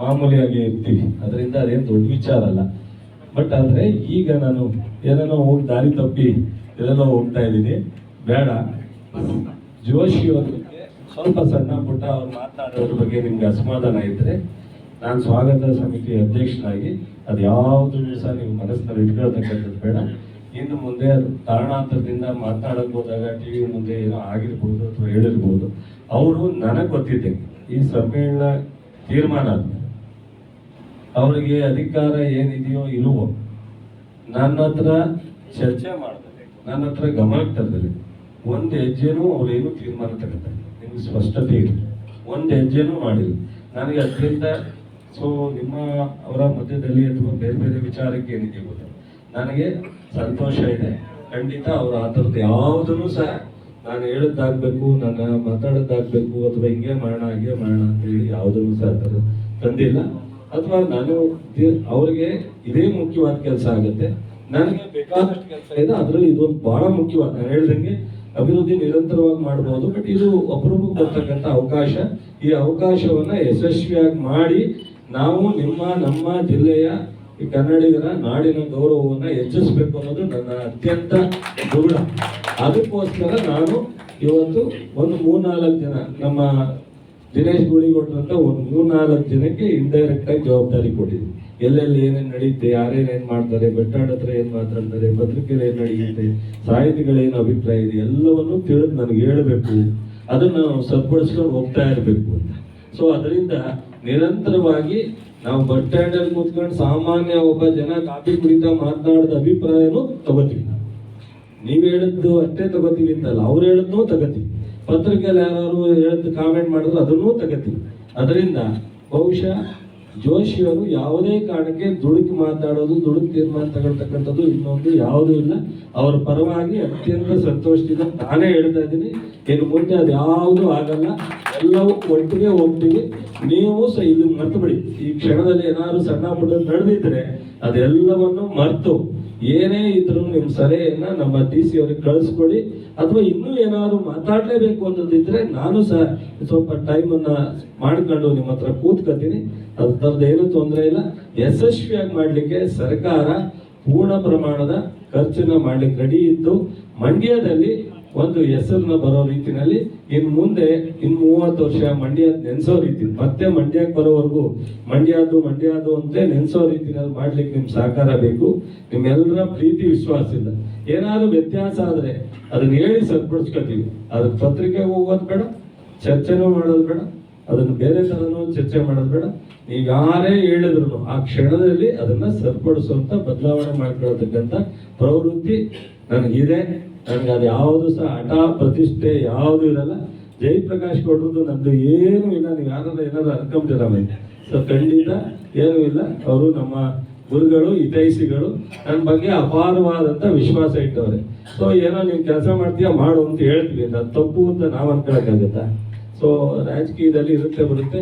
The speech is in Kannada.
ಮಾಮೂಲಿಯಾಗಿ ಇರ್ತೀವಿ ಅದರಿಂದ ಅದೇನು ದೊಡ್ಡ ವಿಚಾರ ಅಲ್ಲ. ಬಟ್ ಆದರೆ ಈಗ ನಾನು ಏನೇನೋ ಹೋಗಿ ದಾರಿ ತಪ್ಪಿ ಎಲ್ಲೆಲ್ಲೋ ಹೋಗ್ತಾ ಇದ್ದೀನಿ. ಬೇಡ. ಜೋಶಿ ಅವ್ರ ಸ್ವಲ್ಪ ಸಣ್ಣ ಪುಟ್ಟ ಅವ್ರು ಮಾತನಾಡೋದ್ರ ಬಗ್ಗೆ ನಿಮ್ಗೆ ಅಸಮಾಧಾನ ಇದ್ದರೆ ನಾನು ಸ್ವಾಗತ ಸಮಿತಿ ಅಧ್ಯಕ್ಷನಾಗಿ ಅದು ಯಾವುದು ಸಹ ನೀವು ಮನಸ್ಸಿನಲ್ಲಿ ಇಟ್ಕೊಳ್ತಕ್ಕಂಥದ್ದು ಬೇಡ. ಇನ್ನು ಮುಂದೆ ಅದು ಕಾರಣಾಂತರದಿಂದ ಮಾತನಾಡಕ್ ಹೋದಾಗ ಟಿ ವಿ ಮುಂದೆ ಏನೋ ಆಗಿರ್ಬೋದು ಅಥವಾ ಹೇಳಿರ್ಬೋದು. ಅವರು ನನಗೆ ಗೊತ್ತಿದ್ದೆ ಈ ಸಮ್ಮೇಳನ ತೀರ್ಮಾನ ಅವರಿಗೆ ಅಧಿಕಾರ ಏನಿದೆಯೋ ಇಲ್ವೋ, ನನ್ನ ಹತ್ರ ಚರ್ಚೆ ಮಾಡ್ತಾರೆ, ನನ್ನ ಹತ್ರ ಗಮನಕ್ಕೆ ತರದಲ್ಲಿ ಒಂದು ಹೆಜ್ಜೆನೂ ಅವರೇನು ತೀರ್ಮಾನ ತಗೋತಾರೆ, ನಿಮ್ಗೆ ಸ್ಪಷ್ಟತೆ ಇದೆ. ಒಂದು ಹೆಜ್ಜೆನೂ ಮಾಡಿಲ್ಲ. ನನಗೆ ಅದರಿಂದ ಸೊ ನಿಮ್ಮ ಅವರ ಮಧ್ಯದಲ್ಲಿ ಅಥವಾ ಬೇರೆ ಬೇರೆ ವಿಚಾರಕ್ಕೆ ಏನಿದೆ ಗೊತ್ತ? ನನಗೆ ಸಂತೋಷ ಇದೆ. ಖಂಡಿತ ಅವರು ಆ ಥರದ್ದು ಯಾವುದನ್ನು ಸಹ ನಾನು ಹೇಳಿದ್ದಾಗಬೇಕು ನನ್ನ ಮಾತಾಡೋದಾಗಬೇಕು, ಅಥವಾ ಹಿಂಗೆ ಮಾಡೋಣ, ಹಂಗೆ ಮಾಡೋಣ ಅಂತೇಳಿ ಯಾವುದನ್ನು ಸಹ ತಂದಿಲ್ಲ. ಅಥವಾ ನಾನು ಅವ್ರಿಗೆ ಇದೇ ಮುಖ್ಯವಾದ ಕೆಲಸ ಆಗುತ್ತೆ. ನನಗೆ ಬೇಕಾದಷ್ಟು ಕೆಲಸ ಇದೆ, ಅದರಲ್ಲಿ ಇದೊಂದು ಬಹಳ ಮುಖ್ಯವಾದ. ನಾನು ಹೇಳಿದಂಗೆ ಅಭಿವೃದ್ಧಿ ನಿರಂತರವಾಗಿ ಮಾಡಬಹುದು ಬಟ್ ಇದು ಅಪರೂಪಕ್ಕೆ ಬರ್ತಕ್ಕಂಥ ಅವಕಾಶ. ಈ ಅವಕಾಶವನ್ನ ಯಶಸ್ವಿಯಾಗಿ ಮಾಡಿ ನಾವು ನಿಮ್ಮ, ನಮ್ಮ ಜಿಲ್ಲೆಯ ಕನ್ನಡಿಗರ ನಾಡಿನ ಗೌರವವನ್ನು ಹೆಚ್ಚಿಸಬೇಕು ಅನ್ನೋದು ನನ್ನ ಅತ್ಯಂತ ದೂರ ಅದಕ್ಕೋಸ್ಕರ ನಾನು ಇವತ್ತು ಒಂದು ಮೂರ್ನಾಲ್ಕು ಜನ ನಮ್ಮ ದಿನೇಶ್ ಗುಳಿಗೊಟ್ರು ಅಂತ ಒಂದು ಮೂರ್ನಾಲ್ಕು ಜನಕ್ಕೆ ಇಂಡೈರೆಕ್ಟ್ ಆಗಿ ಜವಾಬ್ದಾರಿ ಕೊಟ್ಟಿದ್ವಿ ಎಲ್ಲೆಲ್ಲಿ ಏನೇನು ನಡೆಯುತ್ತೆ ಯಾರೇನೇನು ಮಾಡ್ತಾರೆ ಬೆಟ್ಟಾಡ ಹತ್ರ ಏನು ಮಾತಾಡ್ತಾರೆ ಪತ್ರಿಕೆಯಲ್ಲಿ ಏನು ನಡೆಯುತ್ತೆ ಸಾಹಿತಿಗಳೇನು ಅಭಿಪ್ರಾಯ ಇದೆ, ಎಲ್ಲವನ್ನು ತಿಳಿದು ನನಗೆ ಹೇಳಬೇಕು. ಅದನ್ನು ನಾವು ಸರಿಪಡಿಸ್ಕೊಂಡು ಹೋಗ್ತಾ ಇರಬೇಕು ಅಂತ. ಸೊ ಅದರಿಂದ ನಿರಂತರವಾಗಿ ನಾವು ಬಟ್ಟಾಡಲ್ಲಿ ಕೂತ್ಕೊಂಡು ಸಾಮಾನ್ಯ ಒಬ್ಬ ಜನ ಕಾಫಿ ಕುಡಿತಾ ಮಾತನಾಡಿದ ಅಭಿಪ್ರಾಯನೂ ತಗೋತೀವಿ ನೀವು ಹೇಳಿದ್ದು ಅಷ್ಟೇ ತಗೋತೀವಿ ಅಂತಲ್ಲ, ಅವ್ರು ಹೇಳಿದ್ನೂ ತಗೋತೀವಿ. ಪತ್ರಿಕೆಯಲ್ಲಿ ಯಾರು ಹೇಳಿದ್ದು ಕಾಮೆಂಟ್ ಮಾಡಿದ್ರು ಅದನ್ನೂ ತಗೋತೀವಿ ಅದರಿಂದ ಬಹುಶಃ ಜೋಶಿಯವರು ಯಾವುದೇ ಕಾರಣಕ್ಕೆ ದುಡುಕಿ ಮಾತಾಡೋದು, ದುಡುಕಿ ತೀರ್ಮಾನ ತಗೊಳ್ತಕ್ಕಂಥದ್ದು ಇನ್ನೊಂದು ಯಾವುದೂ ಇಲ್ಲ. ಅವರ ಪರವಾಗಿ ಅತ್ಯಂತ ಸಂತೋಷದಿಂದ ತಾನೇ ಹೇಳ್ತಾ ಇದ್ದೀನಿ. ಇನ್ನು ಮುಂದೆ ಅದು ಯಾವುದೂ ಆಗಲ್ಲ. ಎಲ್ಲವೂ ಒಟ್ಟಿಗೆ ಹೋಗ್ತೀವಿ. ನೀವು ಸಹ ಇದು ಮರ್ತು ಬಿಡಿ. ಈ ಕ್ಷಣದಲ್ಲಿ ಏನಾದ್ರು ಸಣ್ಣ ಪುಟ್ಟ ನಡೆದಿದ್ರೆ ಅದೆಲ್ಲವನ್ನು ಮರ್ತು. ಏನೇ ಇದ್ರು ನಿಮ್ಮ ಸಲಹೆಯನ್ನ ನಮ್ಮ ಡಿ ಸಿ ಅವ್ರಿಗೆ ಕಳಿಸ್ಕೊಡಿ, ಅಥವಾ ಇನ್ನೂ ಏನಾದ್ರು ಮಾತಾಡಲೇಬೇಕು ಅನ್ನೋದಿದ್ರೆ ನಾನು ಸಹ ಸ್ವಲ್ಪ ಟೈಮನ್ನ ಮಾಡ್ಕೊಂಡು ನಿಮ್ಮ ಹತ್ರ ಕೂತ್ಕೊತೀನಿ. ಅದ್ರದ್ದು ಏನು ತೊಂದರೆ ಇಲ್ಲ. ಯಶಸ್ವಿಯಾಗಿ ಮಾಡ್ಲಿಕ್ಕೆ ಸರ್ಕಾರ ಪೂರ್ಣ ಪ್ರಮಾಣದ ಖರ್ಚನ್ನ ಮಾಡ್ಲಿಕ್ಕೆ ರೆಡಿ ಇದ್ದು, ಮಂಡ್ಯದಲ್ಲಿ ಒಂದು ಹೆಸರನ್ನ ಬರೋ ರೀತಿನಲ್ಲಿ ಇನ್ನು ಮುಂದೆ ಇನ್ನು ಮೂವತ್ತು ವರ್ಷ ಮಂಡ್ಯ ನೆನ್ಸೋ ರೀತಿ, ಮತ್ತೆ ಮಂಡ್ಯಕ್ಕೆ ಬರೋವರೆಗೂ ಮಂಡ್ಯದು ಮಂಡ್ಯದು ಅಂತ ನೆನ್ಸೋ ರೀತಿನಲ್ಲಿ ಮಾಡ್ಲಿಕ್ಕೆ ನಿಮ್ ಸಹಕಾರ ಬೇಕು. ನಿಮ್ಮೆಲ್ಲರ ಪ್ರೀತಿ ವಿಶ್ವಾಸ ಇಲ್ಲ. ಏನಾದ್ರು ವ್ಯತ್ಯಾಸ ಆದರೆ ಅದನ್ನ ಹೇಳಿ ಸರಿಪಡಿಸ್ಕೊತೀವಿ. ಅದ್ರ ಪತ್ರಿಕೆಗೆ ಹೋಗೋದು ಬೇಡ, ಚರ್ಚೆನೂ ಮಾಡೋದು ಬೇಡ, ಅದನ್ನು ಬೇರೆ ತರನೂ ಚರ್ಚೆ ಮಾಡೋದು ಬೇಡ. ನೀವು ಯಾರೇ ಹೇಳಿದ್ರು ಆ ಕ್ಷಣದಲ್ಲಿ ಅದನ್ನ ಸರಿಪಡಿಸುವಂತ ಬದಲಾವಣೆ ಮಾಡ್ಕೊಳ್ತಕ್ಕಂಥ ಪ್ರವೃತ್ತಿ ನನಗಿದೆ. ನನಗೆ ಅದು ಯಾವುದು ಸಹ ಹಠ ಪ್ರತಿಷ್ಠೆ ಯಾವುದು ಇರಲ್ಲ. ಜಯಪ್ರಕಾಶ್ ಕೊಡೋದು ನಂದು ಏನೂ ಇಲ್ಲ. ನೀವು ಯಾರಾದ್ರೂ ಏನಾದ್ರು ಅನ್ಕೊಂಬಿಟ್ಟಿರ ಸೊ ಖಂಡಿತ ಏನೂ ಇಲ್ಲ. ಅವರು ನಮ್ಮ ಗುರುಗಳು ಹಿತೈಸಿಗಳು ನನ್ನ ಬಗ್ಗೆ ಅಪಾರವಾದಂತ ವಿಶ್ವಾಸ ಇಟ್ಟವ್ರೆ. ಸೊ ಏನೋ ನೀವು ಕೆಲಸ ಮಾಡ್ತೀಯಾ? ಮಾಡು ಅಂತ ಹೇಳ್ತೀವಿ. ಅದು ತಪ್ಪು ಅಂತ ನಾವು ಅನ್ಕೊಳಕ್ಕಾಗತ್ತಾ? ಸೊ ರಾಜಕೀಯದಲ್ಲಿ ಇರುತ್ತೆ ಬರುತ್ತೆ.